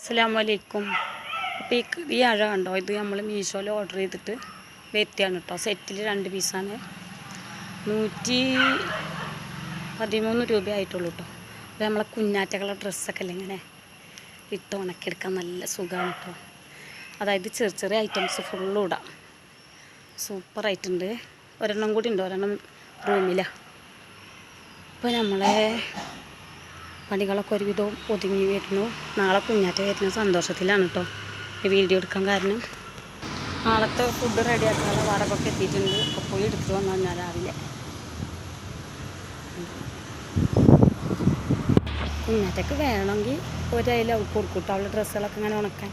അസ്സലാമലൈക്കും. അപ്പോൾ ഈ ഈ അഴ കണ്ടോ? ഇത് നമ്മൾ മീഷോയിൽ ഓർഡർ ചെയ്തിട്ട് വെത്തിയാണ് കേട്ടോ. സെറ്റിൽ രണ്ട് പീസാണ് നൂറ്റി പതിമൂന്ന് രൂപയായിട്ടുള്ളൂ കേട്ടോ. അപ്പോൾ നമ്മളെ കുഞ്ഞാറ്റകളുടെ ഡ്രസ്സൊക്കെ അല്ലേ ഇങ്ങനെ ഇട്ട് ഉണക്കിയെടുക്കാൻ നല്ല സുഖമാണ് കേട്ടോ. അതായത് ചെറിയ ചെറിയ ഐറ്റംസ് ഫുള്ളും ഇടാം. സൂപ്പറായിട്ടുണ്ട് ഒരെണ്ണം കൂടി ഉണ്ട്. ഒരെണ്ണം റൂമിലാണ് ഇപ്പോൾ നമ്മളെ പണികളൊക്കെ ഒരുവിധം ഒതുങ്ങി വരുന്നു. നാളെ കുഞ്ഞാറ്റ വരുന്ന സന്തോഷത്തിലാണ് കേട്ടോ. വീഡിയോ എടുക്കാൻ കാരണം. നാളത്തെ ഫുഡ് റെഡിയാക്കാനുള്ള വറകൊക്കെ എത്തിയിട്ടുണ്ട്. അപ്പോൾ പോയി എടുത്തു വന്നാൽ ഞാൻ രാവിലെ. കുഞ്ഞാറ്റക്ക് വേണമെങ്കിൽ ഒരയില കൊടുക്കൂട്ടോ. അവളുടെ ഡ്രസ്സുകളൊക്കെ ഇങ്ങനെ ഉണക്കാൻ.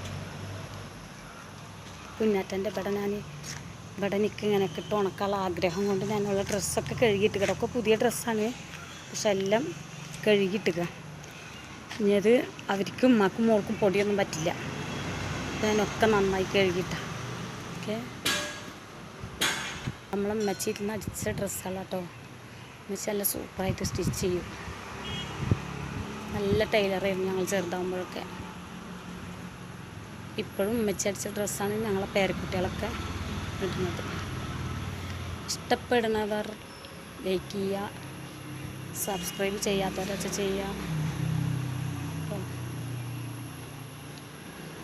കുഞ്ഞാറ്റന്റെ ഇവിടെ ഞാൻ ഇവിടെ എനിക്ക് ഇങ്ങനെ ഇട്ട് ഉണക്കാനുള്ള ആഗ്രഹം കൊണ്ട് ഞാനുള്ള ഡ്രസ്സൊക്കെ കഴുകിയിട്ട് കിടക്കും പുതിയ ഡ്രസ്സാണ്. പക്ഷെ എല്ലാം കഴുകിയിട്ടുക ഇനി അത് അവർക്കും ഉമ്മാക്കും മോൾക്കും പൊടിയൊന്നും പറ്റില്ല. ഞാനൊക്കെ നന്നായി കഴുകിയിട്ട. ഓക്കെ? നമ്മളെ ഉമ്മച്ചിരുന്ന് അടിച്ച ഡ്രസ്സുകളാട്ടോ ഉമ്മച്ചി നല്ല സൂപ്പറായിട്ട് സ്റ്റിച്ച് ചെയ്യും. നല്ല ടൈലറായിരുന്നു ഞങ്ങൾ ചെറുതാകുമ്പോഴൊക്കെ ഇപ്പോഴും ഉമ്മച്ചി അടിച്ച ഡ്രസ്സാണ് ഞങ്ങളെ പേരക്കുട്ടികളൊക്കെ ഇടുന്നത്. ഇഷ്ടപ്പെടുന്നവർ ലൈക്ക് ചെയ്യുക സബ്സ്ക്രൈബ് ചെയ്യാത്തവരൊക്കെ ചെയ്യുക.